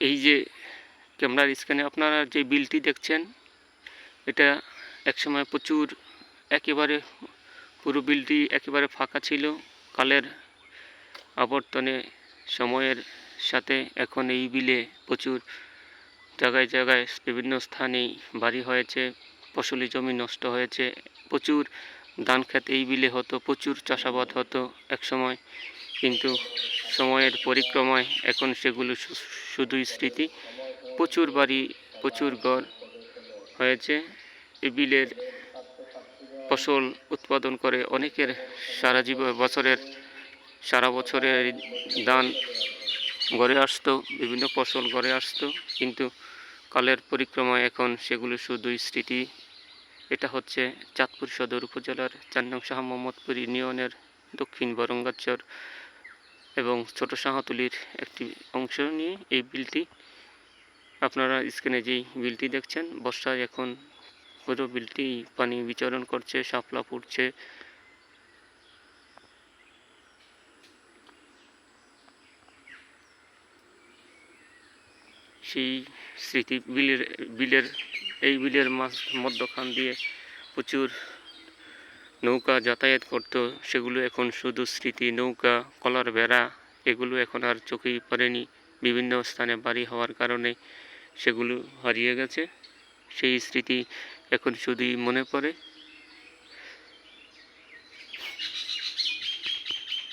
এই যে ক্যামেরার স্ক্যানে আপনারা যে বিলটি দেখছেন, এটা একসময় প্রচুর একেবারে, পুরো বিলটি একেবারে ফাঁকা ছিল। কালের আবর্তনে সময়ের সাথে এখন এই বিলে প্রচুর জায়গায় জায়গায় বিভিন্ন স্থানেই বাড়ি হয়েছে, ফসলি জমি নষ্ট হয়েছে, প্রচুর ধান ক্ষেত এই বিলে হতো, প্রচুর চাষাবাদ হতো। একসময় কিন্তু সময়ের পরিক্রমায় এখন সেগুলো শুধুই স্মৃতি। প্রচুর বাড়ি, প্রচুর ঘর হয়েছে। এই বিলের ফসল উৎপাদন করে অনেকের সারা জীবন বছরের, সারা বছরের দান ঘরে আসতো, বিভিন্ন ফসল ঘরে আসতো। কিন্তু কালের পরিক্রমায় এখন সেগুলো শুধুই স্মৃতি। এটা হচ্ছে চাঁদপুর সদর উপজেলার চার শাহ মোহাম্মদপুর ইউনিয়নের দক্ষিণ বরঙ্গাচর এবং ছোট শাহতুলির একটি অংশ নিয়ে এই বিলটি আপনারা স্ক্রিনে যেই বিলটি দেখছেন, বর্ষায় এখন পুরো বিলটি পানি বিচরণ করছে, শাপলা পড়ছে। সেই স্মৃতি বিলের বিলের, এই বিলের মাছ মধ্যখান দিয়ে প্রচুর নৌকা যাতায়াত করত, সেগুলো এখন শুধু স্মৃতি নৌকা, কলার বেড়া, এগুলো এখন আর চোখেই পড়েনি। বিভিন্ন স্থানে বাড়ি হওয়ার কারণে সেগুলো হারিয়ে গেছে। সেই স্মৃতি এখন শুধুই মনে পড়ে।